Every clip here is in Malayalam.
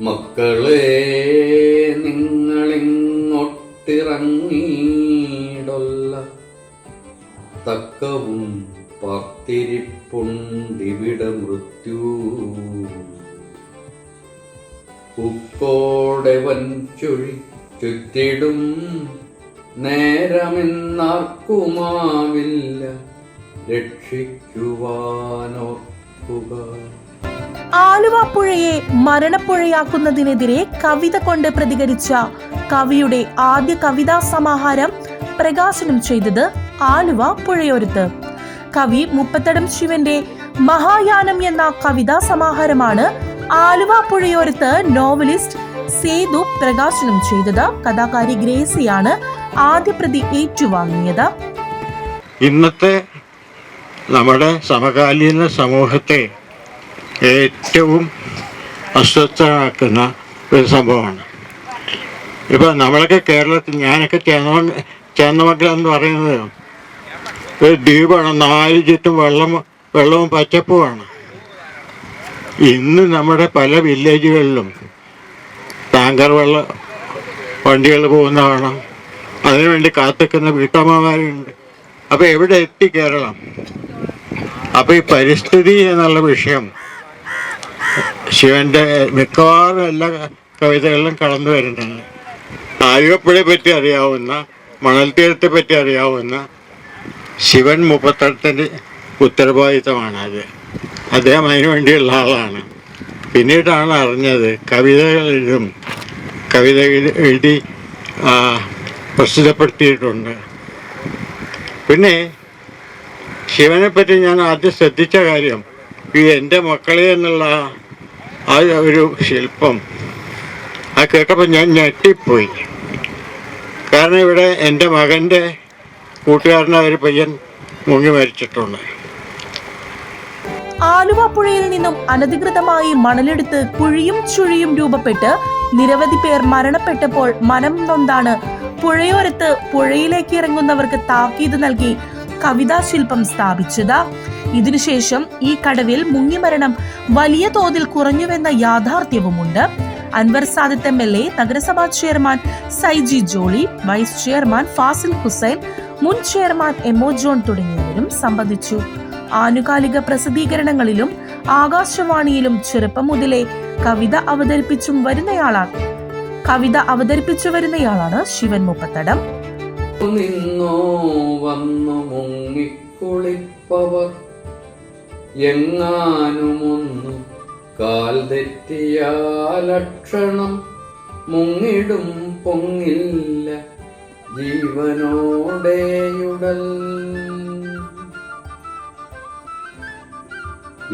മക്കളെ നിങ്ങളിങ്ങൊട്ടിറങ്ങീടൊല്ല തക്കവും പാർത്തിരിപ്പുണ്ടിവിടെ മൃത്യു. ഉക്കോടെ വൻചൊഴി ചുറ്റിടും നേരമെന്നാർക്കുമാവില്ല. രക്ഷിക്കുവാനോർക്കുക. ആലുവ പുഴയെ മരണപ്പുഴയാക്കുന്നതിനെതിരെ കവിത കൊണ്ട് പ്രതികരിച്ച കവിയുടെ ആദ്യ കവിതാ സമാഹാരം പ്രകാശനം ചെയ്തത് ആലുവ പുഴയോരത്ത്. കവി മുപ്പത്തടം ശിവന്റെ മഹായാനം എന്ന കവിതാ സമാഹാരമാണ് ആലുവ പുഴയോരത്ത് നോവലിസ്റ്റ് സേതു പ്രകാശനം ചെയ്തത്. കഥാകാരി ഗ്രേസിയാണ് ആദ്യ പ്രതി ഏറ്റുവാങ്ങിയത്. ഇന്നത്തെ നമ്മുടെ സമകാലീന സമൂഹത്തെ ഏറ്റവും അസ്വസ്ഥരാക്കുന്ന ഒരു സംഭവമാണ്. ഇപ്പൊ നമ്മളൊക്കെ കേരളത്തിൽ ഞാനൊക്കെ ചേന്ന ചേന്നമംഗലം എന്ന് പറയുന്നത് ഒരു ദ്വീപാണ്. നാല് ചുറ്റും വെള്ളം വെള്ളവും പച്ചപ്പുമാണ്. ഇന്ന് നമ്മുടെ പല വില്ലേജുകളിലും ടാങ്കർ വെള്ള വണ്ടികൾ പോകുന്ന കാണാം. അതിനുവേണ്ടി കാത്തിക്കുന്ന വീട്ടമ്മമാരുണ്ട്. അപ്പോൾ എവിടെ എത്തി കേരളം? അപ്പോൾ ഈ പരിസ്ഥിതി എന്നുള്ള വിഷയം ശിവന്റെ മിക്കവാറും എല്ലാ കവിതകളിലും കടന്നു വരുന്നുണ്ട് ആലുവപ്പുഴയെ പറ്റി അറിയാവുന്ന മണൽ മണൽത്തീരത്തെ പറ്റി അറിയാവുന്ന ശിവൻ മുപ്പത്തെട്ടിന്റെ ഉത്തരവാദിത്തമാണ് അത്. അദ്ദേഹം അതിനു വേണ്ടിയുള്ള ആളാണ്. പിന്നീടാണ് അറിഞ്ഞത് കവിതകൾ കവിത എഴുതി- പ്രസിദ്ധപ്പെടുത്തിയിട്ടുണ്ട്. പിന്നെ ശിവനെ പറ്റി ഞാൻ ആദ്യം ശ്രദ്ധിച്ച കാര്യം ഈ എന്റെ മക്കളെ എന്നുള്ള ആ ഒരു ശില്പം. ആ കേട്ടപ്പോൾ ഞാൻ ഞെട്ടിപ്പോയി. കാരണം ഇവിടെ എന്റെ മകന്റെ കൂട്ടുകാരനായ ഒരു പയ്യൻ മുങ്ങി മരിച്ചിട്ടുണ്ട്. ആലുവ പുഴയിൽ നിന്നും അനധികൃതമായി മണലെടുത്ത് കുഴിയും ചുഴിയും രൂപപ്പെട്ട് നിരവധി പേർ മരണപ്പെട്ടപ്പോൾ മനം നൊന്താണ്. പുഴയോരത്ത് പുഴയിലേക്ക് ഇറങ്ങുന്നവർക്ക് താക്കീത് നൽകി കവിതാ ശില്പം സ്ഥാപിച്ചത്. ഇതിനുശേഷം ഈ കടവിൽ മുങ്ങിമരണം വലിയ തോതിൽ കുറഞ്ഞുവെന്ന യാഥാർത്ഥ്യവുമുണ്ട്. Anwar Sadath M L A നഗരസഭാ chairman Saiji Jolly vice chairman Fasil Hussain മുൻ ചെയർമാൻ എം ഒ ജോൺ തുടങ്ങിയവരും സംബന്ധിച്ചു. ആനുകാലിക പ്രസിദ്ധീകരണങ്ങളിലും ആകാശവാണിയിലും ചെറുപ്പം മുതലേ കവിത അവതരിപ്പിച്ചും വരുന്നയാളാണ്. കവിത അവതരിപ്പിച്ചു വരുന്നയാളാണ് ശിവൻ മുപ്പത്തടം. നിന്നോ വന്നു മുങ്ങിക്കുളിപ്പവർ. എങ്ങാനുമൊന്നു കാൽ തെറ്റിയ ലക്ഷണം മുങ്ങിടും പൊങ്ങില്ല ജീവനോടെയുടൽ.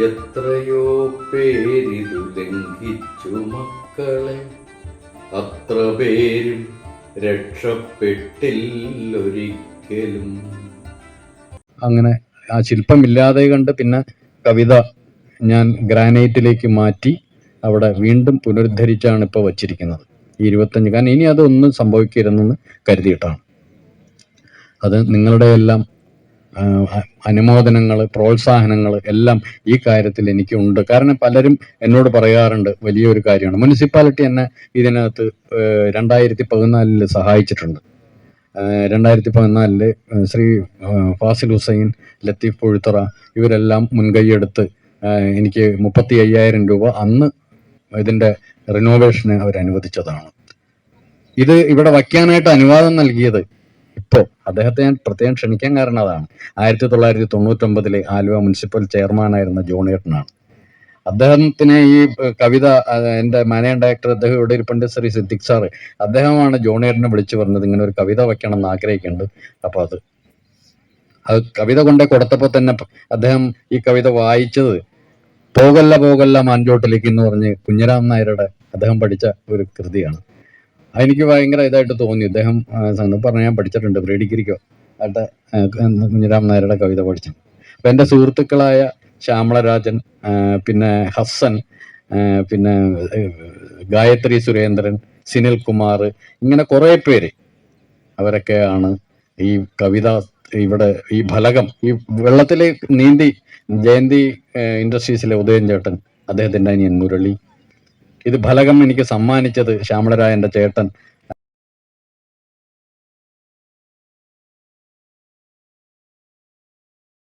എത്രയോ പേരിതു ലംഘിച്ചു മക്കളെ അത്ര പേരും രക്ഷപ്പെട്ടില്ലൊരിക്കലും. അങ്ങനെ ആ ശില്പമില്ലാതെ കണ്ട് പിന്നെ കവിത ഞാൻ ഗ്രാനൈറ്റിലേക്ക് മാറ്റി അവിടെ വീണ്ടും പുനരുദ്ധരിച്ചാണ് ഇപ്പോൾ വച്ചിരിക്കുന്നത്. ഇരുപത്തഞ്ച് കാരണം ഇനി അതൊന്നും സംഭവിക്കരുതെന്ന് കരുതിയിട്ടാണ്. അത് നിങ്ങളുടെ എല്ലാം അനുമോദനങ്ങൾ പ്രോത്സാഹനങ്ങൾ എല്ലാം ഈ കാര്യത്തിൽ എനിക്കുണ്ട്. കാരണം പലരും എന്നോട് പറയാറുണ്ട് വലിയൊരു കാര്യമാണ്. മുനിസിപ്പാലിറ്റി എന്നെ ഇതിനകത്ത് രണ്ടായിരത്തി പതിനാലിൽ സഹായിച്ചിട്ടുണ്ട്. രണ്ടായിരത്തി പതിനാലിൽ ശ്രീ ഫാസിൽ ഹുസൈൻ ലത്തീഫ് പൊഴുത്തറ ഇവരെല്ലാം മുൻകൈയെടുത്ത് എനിക്ക് മുപ്പത്തി അയ്യായിരം രൂപ അന്ന് ഇതിന്റെ റിനോവേഷന് അവർ അനുവദിച്ചതാണ് ഇത് ഇവിടെ വയ്ക്കാനായിട്ട് അനുവാദം നൽകിയത് ഇപ്പോൾ അദ്ദേഹത്തെ ഞാൻ പ്രത്യേകം ക്ഷണിക്കാൻ കാരണം അതാണ് ആയിരത്തി തൊള്ളായിരത്തി തൊണ്ണൂറ്റൊമ്പതിലെ ആലുവ മുനിസിപ്പൽ ചെയർമാനായിരുന്ന ജോണിയേട്ടനാണ് അദ്ദേഹത്തിന് ഈ കവിത എന്റെ മാനേജിംഗ് ഡയറക്ടർ അദ്ദേഹം ഇവിടെ ഇരിപ്പുണ്ട് ശ്രീ സിദ്ദിഖ് സാറ്. അദ്ദേഹമാണ് ജോണിയേട്ടനെ വിളിച്ചു പറഞ്ഞത് ഇങ്ങനെ ഒരു കവിത വെക്കണം എന്ന് ആഗ്രഹിക്കുന്നുണ്ട്. അപ്പോൾ അത് അത് കവിത കൊണ്ടേ കൊടുത്തപ്പോൾ തന്നെ അദ്ദേഹം ഈ കവിത വായിച്ചത് പോകല്ല പോകല്ല മാൻചോട്ടിലേക്ക് എന്ന് പറഞ്ഞ് കുഞ്ഞിരാം നായരുടെ അദ്ദേഹം പഠിച്ച ഒരു കൃതിയാണ്. അതെനിക്ക് ഭയങ്കര ഇതായിട്ട് തോന്നി. അദ്ദേഹം സംഗതി പറഞ്ഞ ഞാൻ പഠിച്ചിട്ടുണ്ട്. പ്രീ ഡിഗ്രിക്കോ ആയിട്ട് ആ, കുഞ്ഞിരാം നായരുടെ കവിത പഠിച്ചു. അപ്പം എന്റെ സുഹൃത്തുക്കളായ ശ്യാമളരാജൻ പിന്നെ ഹസ്സൻ പിന്നെ ഗായത്രി സുരേന്ദ്രൻ സിനിൽ കുമാർ ഇങ്ങനെ കുറേ പേര് അവരൊക്കെയാണ് ഈ കവിത ഇവിടെ ഈ ഫലകം ഈ വെള്ളത്തിൽ നീന്തി ജയന്തി ഇൻഡസ്ട്രീസിലെ ഉദയൻ ചേട്ടൻ അദ്ദേഹത്തിന്റെ അനിയൻ മുരളി ഇത് ഫലകം എനിക്ക് സമ്മാനിച്ചത് ശ്യാമളരായ എന്റെ ചേട്ടൻ.